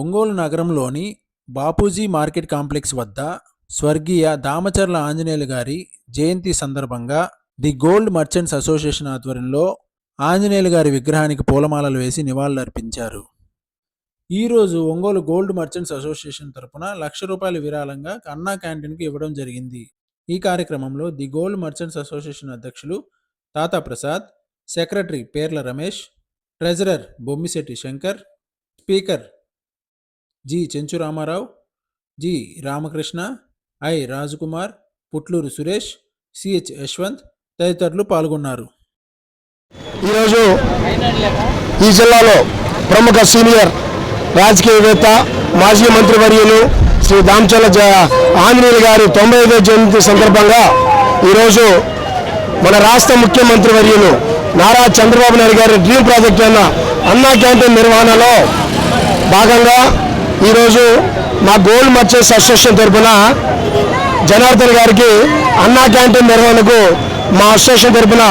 ఒంగోలు నగరంలోని Bapuji market complex వద్ద స్వర్గీయ దామచర్ల ఆంజనేయులు గారి జయంతి సందర్భంగా ది గోల్డ్ మర్చెంట్స్ అసోసియేషన్ ఆధ్వర్యంలో ఆంజనేయులు గారి విగ్రహానికి పూలమాలలు వేసి నివాళులర్పించారు. ఈరోజు ఒంగోలు గోల్డ్ మర్చెంట్స్ అసోసియేషన్ తరపున లక్ష రూపాయల విరాళంగా అన్నా క్యాంటీన్కు ఇవ్వడం జరిగింది. ఈ కార్యక్రమంలో ది గోల్డ్ మర్చెంట్స్ అసోసియేషన్ అధ్యక్షులు Tata Prasad secretary Perla Ramesh treasurer Bommisetti Shankar speaker G. Chenchu Ramarao G. Ramakrishna I. Rajkumar Putluru Suresh CH Yashwant తదితరులు పాల్గొన్నారు. ఈరోజు ఈ జిల్లాలో ప్రముఖ సీనియర్ రాజకీయవేత్త మాజీ మంత్రివర్యులు శ్రీ దామచల్ల ఆంజనేయులు గారి తొంభై ఐదో జయంతి సందర్భంగా ఈరోజు మన రాష్ట్ర ముఖ్యమంత్రి వర్యులు నారా చంద్రబాబు నాయుడు గారి డ్రీమ్ ప్రాజెక్ట్ అయిన అన్నా క్యాంటీన్ నిర్వహణలో భాగంగా ఈరోజు మా గోల్డ్ మర్చెంట్స్ అసోసియేషన్ తరఫున జనార్దన్ గారికి అన్నా క్యాంటీన్ నిర్వహణకు మా అసోసియేషన్ తరఫున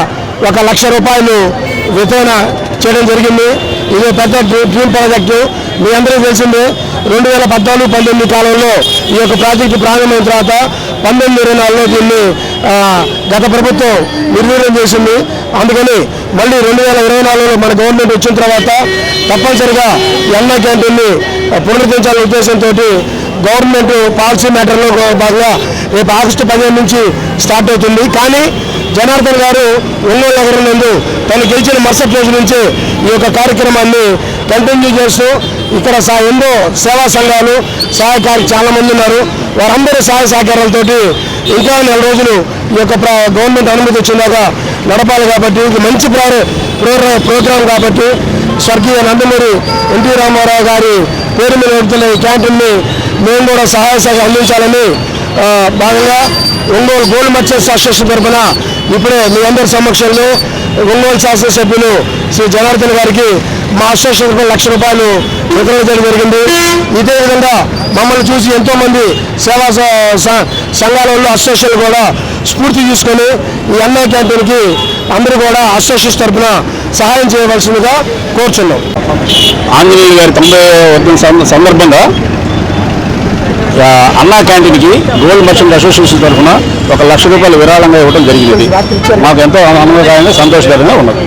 ఒక లక్ష రూపాయలు వితరణ చేయడం జరిగింది. ఇది పెద్ద డ్రీమ్ ప్రాజెక్టు. మీ అందరికీ తెలిసిందే రెండు వేల పద్నాలుగు పంతొమ్మిది కాలంలో ఈ యొక్క ప్రాజెక్టు ప్రారంభమైన తర్వాత పంతొమ్మిది ఇరవై నాలుగులో దీన్ని గత ప్రభుత్వం నిర్వీర్యం చేసింది. అందుకని మళ్ళీ రెండు వేల ఇరవై నాలుగులో మన గవర్నమెంట్ వచ్చిన తర్వాత తప్పనిసరిగా ఈ క్యాంటీన్ని పునరుద్ధరించాలనే ఉద్దేశంతో గవర్నమెంట్ పాలసీ మ్యాటర్లో భాగంగా రేపు ఆగస్టు పదిహేను నుంచి స్టార్ట్ అవుతుంది. కానీ జనార్దన్ గారు ఒంగోలు నగరం నందు తను గెలిచిన మరుసటి రోజు నుంచి ఈ యొక్క కార్యక్రమాన్ని కంటిన్యూ చేస్తూ ఇక్కడ సా ఎన్నో సేవా సంఘాలు సహాయకారులు చాలామంది ఉన్నారు. వారందరూ సహాయ సహకారాలతోటి ఇంకా నెల రోజులు ఈ యొక్క గవర్నమెంట్ అనుమతి వచ్చిందాక నడపాలి కాబట్టి ఇది మంచి ప్రా- ప్రోగ్రా- ప్రోగ్రాం కాబట్టి స్వర్గీయ నందమూరి ఎన్టీ రామారావు గారి పేరు మీద నడుపుతున్న ఈ క్యాంటీన్ని మేము కూడా సహాయ సహాయం అందించాలని భాగంగా ఒంగోలు గోల్డ్ మర్చెంట్స్ అసోసియేషన్ తరఫున ఇప్పుడే మీ అందరి సమక్షంలో ఒంగోలు శాసనసభ్యులు శ్రీ జనార్దన్ గారికి మా అసోసియేషన్ తరఫున లక్ష రూపాయలు వితరణ చేయడం జరిగింది. ఇదే విధంగా మమ్మల్ని చూసి ఎంతో మంది సేవా సంఘాల వాళ్ళు అసోసియేషన్లు కూడా స్ఫూర్తి తీసుకొని ఈ అన్నా క్యాంటీన్కి అందరూ కూడా అసోసియేషన్ తరఫున సహాయం చేయవలసిందిగా కోరుచున్నాం. ఆంజనేయులు గారి తొంభై వర్ధన సందర్భంగా అన్నా క్యాంటీన్కి గోల్డ్ మర్చెంట్ అసోసియేషన్ తరఫున ఒక లక్ష రూపాయలు విరాళంగా ఇవ్వడం జరిగింది మాకు ఎంతో ఆనందకరంగా సంతోషకరంగా ఉన్నది.